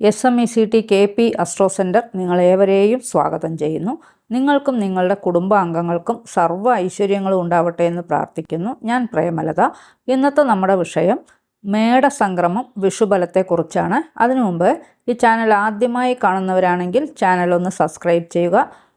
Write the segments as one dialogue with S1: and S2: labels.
S1: S M E C T K P astro centre നിങ്ങളേവരെയും സ്വാഗതം ചെയ്യുന്നു. നിങ്ങൾക്കും നിങ്ങളുടെ കുടുംബാംഗങ്ങൾക്കും സർവ ഐശ്വര്യങ്ങളും ഉണ്ടാവട്ടെ എന്ന് പ്രാർത്ഥിക്കുന്നു. ഞാൻ പ്രേമലത. ഇന്നത്തെ നമ്മുടെ വിഷയം മേടസംക്രമം വിഷുബലത്തെക്കുറിച്ചാണ്. അതിനു മുമ്പ് ഈ ചാനൽ ആദ്യമായി കാണുന്നവരാണെങ്കിൽ ചാനൽ ഒന്ന് സബ്സ്ക്രൈബ് ചെയ്യുക.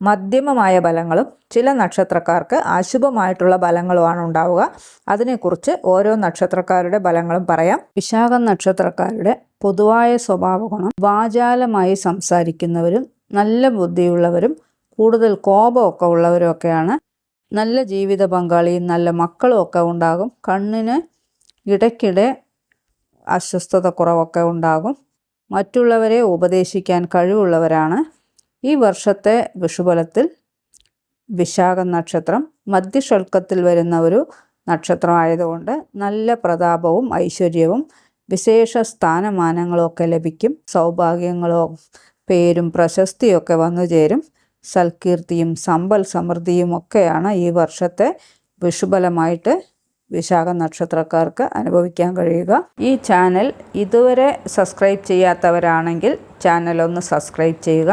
S1: മധ്യമമായ ബലങ്ങളും ചില നക്ഷത്രക്കാർക്ക് അശുഭമായിട്ടുള്ള ഫലങ്ങളുമാണ് ഉണ്ടാവുക. അതിനെക്കുറിച്ച് ഓരോ നക്ഷത്രക്കാരുടെ ബലങ്ങളും പറയാം. വിശാഖ നക്ഷത്രക്കാരുടെ പൊതുവായ സ്വഭാവ ഗുണം വാചാലമായി സംസാരിക്കുന്നവരും നല്ല ബുദ്ധിയുള്ളവരും കൂടുതൽ കോപമൊക്കെ ഉള്ളവരൊക്കെയാണ്. നല്ല ജീവിത പങ്കാളിയും നല്ല മക്കളും ഒക്കെ ഉണ്ടാകും. കണ്ണിന് ഇടയ്ക്കിടെ അസ്വസ്ഥത കുറവൊക്കെ ഉണ്ടാകും. മറ്റുള്ളവരെ ഉപദേശിക്കാൻ കഴിവുള്ളവരാണ്. ഈ വർഷത്തെ വിഷുബലത്തിൽ വിശാഖ നക്ഷത്രം മധ്യഷൽക്കത്തിൽ വരുന്ന ഒരു നക്ഷത്രമായതുകൊണ്ട് നല്ല പ്രതാപവും ഐശ്വര്യവും വിശേഷ സ്ഥാനമാനങ്ങളൊക്കെ ലഭിക്കും. സൗഭാഗ്യങ്ങളോ പേരും പ്രശസ്തിയൊക്കെ വന്നു ചേരും. സൽകീർത്തിയും സമ്പൽ സമൃദ്ധിയും ഒക്കെയാണ് ഈ വർഷത്തെ വിഷുബലമായിട്ട് വിശാഖ നക്ഷത്രക്കാർക്ക് അനുഭവിക്കാൻ കഴിയുക. ഈ ചാനൽ ഇതുവരെ സബ്സ്ക്രൈബ് ചെയ്യാത്തവരാണെങ്കിൽ ചാനൽ ഒന്ന് സബ്സ്ക്രൈബ് ചെയ്യുക.